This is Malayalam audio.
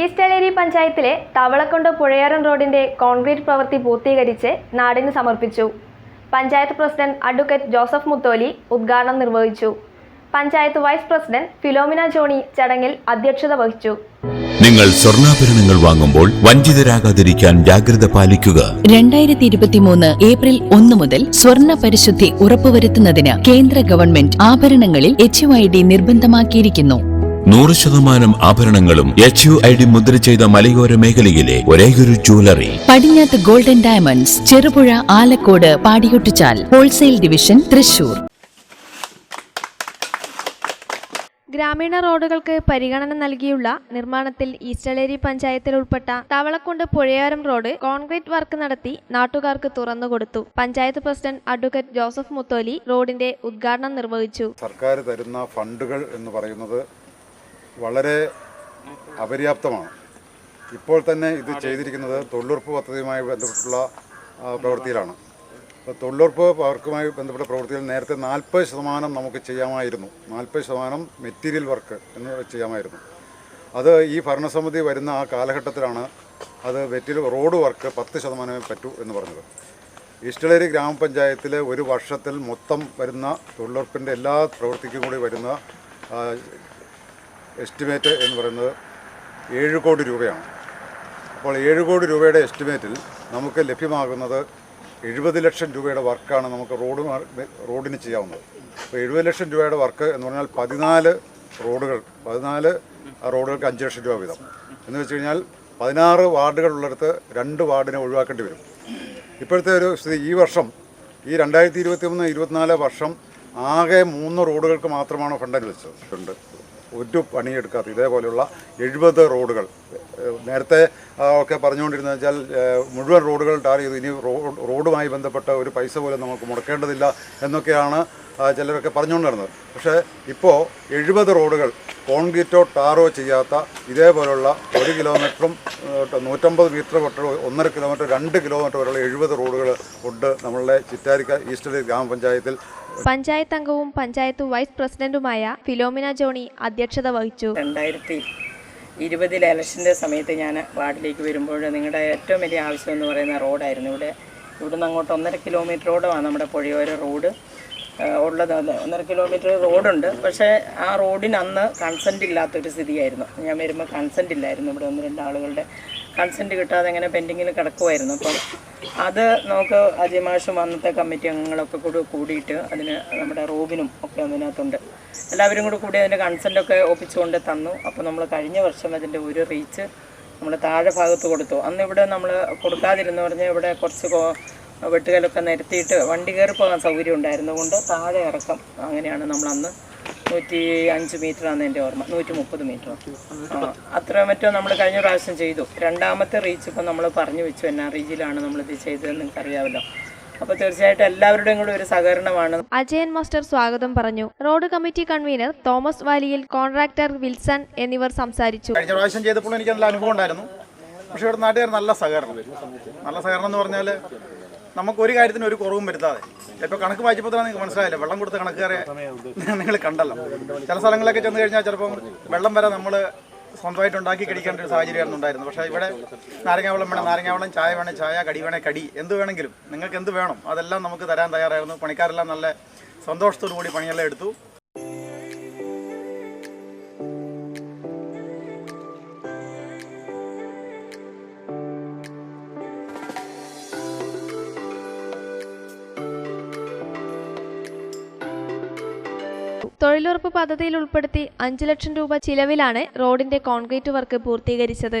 ഈസ്റ്റേലേരി പഞ്ചായത്തിലെ തവളക്കുണ്ട് പുഴയാരം റോഡിന്റെ കോൺക്രീറ്റ് പ്രവൃത്തി പൂർത്തീകരിച്ച് നാടിന് സമർപ്പിച്ചു. Panchayat president advocate Joseph Mutholi ഉദ്ഘാടനം നിർവഹിച്ചു. Panchayat vice president Philomina Johnny ചടങ്ങിൽ അധ്യക്ഷത വഹിച്ചു. നിങ്ങൾ സ്വർണാഭരണങ്ങൾ വാങ്ങുമ്പോൾ വഞ്ചിതരാകാതിരിക്കാൻ ജാഗ്രത പാലിക്കുക. രണ്ടായിരത്തി ഇരുപത്തിമൂന്ന് ഏപ്രിൽ ഒന്ന് മുതൽ സ്വർണ പരിശുദ്ധി ഉറപ്പുവരുത്തുന്നതിന് കേന്ദ്ര ഗവൺമെന്റ് ആഭരണങ്ങളിൽ എച്ച് നിർബന്ധമാക്കിയിരിക്കുന്നു. നൂറ് ശതമാനം ആഭരണങ്ങളും എച്ച് യു ഐ ഡി മുദ്ര ചെയ്ത മലയോര മേഖലയിലെ ഒരേയൊരു ജ്വല്ലറി പടിഞ്ഞാത്ത് ഗോൾഡൻ ഡയമണ്ട്സ് ചെറുപുഴ ആലക്കോട് പാടിയൊട്ടിച്ചാൽ ഹോൾസെയിൽ ഡിവിഷൻ തൃശൂർ. ഗ്രാമീണ റോഡുകൾക്ക് പരിഗണന നൽകിയുള്ള നിർമ്മാണത്തിൽ ഈസ്റ്റലേരി പഞ്ചായത്തിൽ ഉൾപ്പെട്ട Thavalakkundu Puzhayaram road concrete work നടത്തി നാട്ടുകാർക്ക് തുറന്നുകൊടുത്തു panchayat president advocate Joseph Mutholi റോഡിന്റെ ഉദ്ഘാടനം നിർവഹിച്ചു. സർക്കാർ തരുന്ന ഫണ്ടുകൾ എന്ന് പറയുന്നത് വളരെ അപര്യാപ്തമാണ്. ഇപ്പോൾ തന്നെ ഇത് ചെയ്തിരിക്കുന്നത് തൊഴിലുറപ്പ് പദ്ധതിയുമായി ബന്ധപ്പെട്ടുള്ള പ്രവൃത്തിയിലാണ്. അപ്പോൾ തൊഴിലുറപ്പ് വർക്കുമായി ബന്ധപ്പെട്ട പ്രവൃത്തിയിൽ നേരത്തെ നാൽപ്പത് ശതമാനം നമുക്ക് ചെയ്യാമായിരുന്നു. നാൽപ്പത് ശതമാനം മെറ്റീരിയൽ വർക്ക് എന്ന് ചെയ്യാമായിരുന്നു. അത് ഈ ഭരണസമിതി വരുന്ന ആ കാലഘട്ടത്തിലാണ് അത് മെറ്റീരിയൽ റോഡ് വർക്ക് പത്ത് ശതമാനമേ പറ്റൂ എന്ന് പറഞ്ഞത്. ഈസ്റ്റളേരി ഗ്രാമപഞ്ചായത്തിലെ ഒരു വർഷത്തിൽ മൊത്തം വരുന്ന തൊഴിലുറപ്പിന്റെ എല്ലാ പ്രവൃത്തിക്കും കൂടി വരുന്ന എസ്റ്റിമേറ്റ് എന്ന് പറയുന്നത് ഏഴ് കോടി രൂപയാണ്. അപ്പോൾ ഏഴ് കോടി രൂപയുടെ എസ്റ്റിമേറ്റിൽ നമുക്ക് ലഭ്യമാകുന്നത് എഴുപത് ലക്ഷം രൂപയുടെ വർക്കാണ് നമുക്ക് റോഡ് റോഡിന് ചെയ്യാവുന്നത്. അപ്പോൾ എഴുപത് ലക്ഷം രൂപയുടെ വർക്ക് എന്ന് പറഞ്ഞാൽ പതിനാല് റോഡുകൾ പതിനാല് റോഡുകൾക്ക് അഞ്ച് ലക്ഷം രൂപ വീതം. എന്ന് വെച്ച് കഴിഞ്ഞാൽ പതിനാറ് വാർഡുകളുള്ളിടത്ത് രണ്ട് വാർഡിനെ ഒഴിവാക്കേണ്ടി വരും. ഇപ്പോഴത്തെ ഒരു സ്ഥിതി ഈ വർഷം ഈ രണ്ടായിരത്തി ഇരുപത്തി മൂന്ന് ഇരുപത്തിനാല് വർഷം ആകെ മൂന്ന് റോഡുകൾക്ക് മാത്രമാണ് ഫണ്ട് അനുവദിച്ചത് ഉണ്ട്. ഒരു പണിയെടുക്കാത്ത ഇതേപോലെയുള്ള എഴുപത് റോഡുകൾ. നേരത്തെ ഒക്കെ പറഞ്ഞുകൊണ്ടിരുന്നത് വെച്ചാൽ മുഴുവൻ റോഡുകൾ ടാർ ചെയ്തു. ഇനി റോഡ് റോഡുമായി ബന്ധപ്പെട്ട ഒരു പൈസ പോലും നമുക്ക് മുടക്കേണ്ടതില്ല എന്നൊക്കെയാണ് ചിലരൊക്കെ പറഞ്ഞുകൊണ്ടിരുന്നത്. പക്ഷേ ഇപ്പോൾ എഴുപത് റോഡുകൾ കോൺക്രീറ്റോ ടാറോ ചെയ്യാത്ത ഇതേപോലുള്ള ഒരു കിലോമീറ്ററും നൂറ്റമ്പത് മീറ്റർ തൊട്ട് ഒന്നര കിലോമീറ്റർ രണ്ട് കിലോമീറ്റർ വരെയുള്ള എഴുപത് റോഡുകൾ ഉണ്ട് നമ്മളുടെ ചിറ്റാരിക്ക ഈസ്റ്റ് ഗ്രാമപഞ്ചായത്തിൽ. പഞ്ചായത്ത് അംഗവും പഞ്ചായത്ത് വൈസ് പ്രസിഡന്റുമായ ഫിലോമിന ജോണി അധ്യക്ഷത വഹിച്ചു. രണ്ടായിരത്തി ഇരുപതിലെ ഇലക്ഷന്റെ സമയത്ത് ഞാൻ വാർഡിലേക്ക് വരുമ്പോൾ നിങ്ങളുടെ ഏറ്റവും വലിയ ആവശ്യം എന്ന് പറയുന്ന റോഡായിരുന്നു. ഇവിടെ ഇവിടുന്ന് അങ്ങോട്ട് ഒന്നര കിലോമീറ്ററോടമാണ് നമ്മുടെ പുഴയോര റോഡ്. ഉള്ളത് ഒന്നര കിലോമീറ്റർ റോഡുണ്ട്. പക്ഷേ ആ റോഡിന് അന്ന് കൺസെന്റ് ഇല്ലാത്തൊരു സ്ഥിതിയായിരുന്നു. ഞാൻ വരുമ്പോൾ കൺസെന്റ് ഇല്ലായിരുന്നു. ഇവിടെ ഒന്ന് രണ്ട് ആളുകളുടെ കൺസെന്റ് കിട്ടാതെ എങ്ങനെ പെൻഡിങ്ങിൽ കിടക്കുമായിരുന്നു അപ്പം അത് നമുക്ക് അജയ് അന്നത്തെ കമ്മിറ്റി അംഗങ്ങളൊക്കെ കൂടി കൂടിയിട്ട് അതിന് നമ്മുടെ റോബിനും ഒക്കെ അതിനകത്തുണ്ട്. എല്ലാവരും കൂടി കൂടി അതിന്റെ കൺസെന്റൊക്കെ ഒപ്പിച്ചുകൊണ്ട് തന്നു. അപ്പോൾ നമ്മൾ കഴിഞ്ഞ വർഷം അതിന്റെ ഒരു റീച്ച് നമ്മൾ താഴെ ഭാഗത്ത് കൊടുത്തു. അന്ന് ഇവിടെ നമ്മൾ കൊടുക്കാതിരുന്നു പറഞ്ഞാൽ ഇവിടെ കുറച്ച് വെട്ടുകലൊക്കെ നിരത്തിയിട്ട് വണ്ടി കയറി പോകാൻ സൗകര്യം ഉണ്ടായിരുന്നതുകൊണ്ട് താഴെ ഇറക്കം അങ്ങനെയാണ് നമ്മൾ അന്ന് നൂറ്റി അഞ്ച് മീറ്ററാണ് എന്റെ ഓർമ്മ. നൂറ്റി മുപ്പത് മീറ്റർ അത്ര മറ്റോ നമ്മൾ കഴിഞ്ഞ പ്രാവശ്യം ചെയ്തു. രണ്ടാമത്തെ റീച്ച് ഇപ്പോൾ നമ്മൾ പറഞ്ഞു വെച്ചു. എന്നാ റീച്ചിലാണ് നമ്മളിത് ചെയ്തതെന്ന് നിങ്ങൾക്ക് അറിയാമല്ലോ അപ്പോൾ തീർച്ചയായിട്ടും എല്ലാവരുടെയും കൂടെ ഒരു സഹകരണമാണ്. അജയൻ മാസ്റ്റർ സ്വാഗതം പറഞ്ഞു. Road committee convener Thomas Valiyil contractor Wilson എന്നിവർ സംസാരിച്ചു. കഴിഞ്ഞ പ്രാവശ്യം ചെയ്തപ്പോൾ എനിക്ക് നല്ല അനുഭവം ഉണ്ടായിരുന്നു. പക്ഷേ ഇവിടെ നാട്ടുകാർ നല്ല സഹകരണം നല്ല സഹകരണം എന്ന് പറഞ്ഞാൽ നമുക്ക് ഒരു കാര്യത്തിന് ഒരു കുറവും വരുത്താതെ. ഇപ്പോൾ കണക്ക് വായിച്ചപ്പോൾ നിങ്ങൾക്ക് മനസ്സിലായില്ല? വെള്ളം കൊടുത്ത കണക്കുകാരെ നിങ്ങൾ കണ്ടല്ലോ. ചില സ്ഥലങ്ങളിലൊക്കെ ചെന്ന് കഴിഞ്ഞാൽ ചിലപ്പം വെള്ളം വരെ നമ്മൾ സ്വന്തമായിട്ട് ഉണ്ടാക്കി കഴിക്കേണ്ട ഒരു സാഹചര്യമായിരുന്നു ഉണ്ടായിരുന്നു പക്ഷേ ഇവിടെ നാരങ്ങ വെള്ളം വേണം നാരങ്ങ വെള്ളം ചായ വേണേൽ ചായ കടി വേണേ കടി. എന്ത് വേണമെങ്കിലും. നിങ്ങൾക്ക് എന്ത് വേണം? അതെല്ലാം നമുക്ക് തരാൻ തയ്യാറായിരുന്നു. പണിക്കാരെല്ലാം നല്ല സന്തോഷത്തോടു കൂടി പണിയെല്ലാം എടുത്തു. തൊഴിലുറപ്പ് പദ്ധതിയിൽ ഉൾപ്പെടുത്തി അഞ്ചു ലക്ഷം രൂപ ചിലവിലാണ് റോഡിന്റെ കോൺക്രീറ്റ് വർക്ക് പൂർത്തീകരിച്ചത്.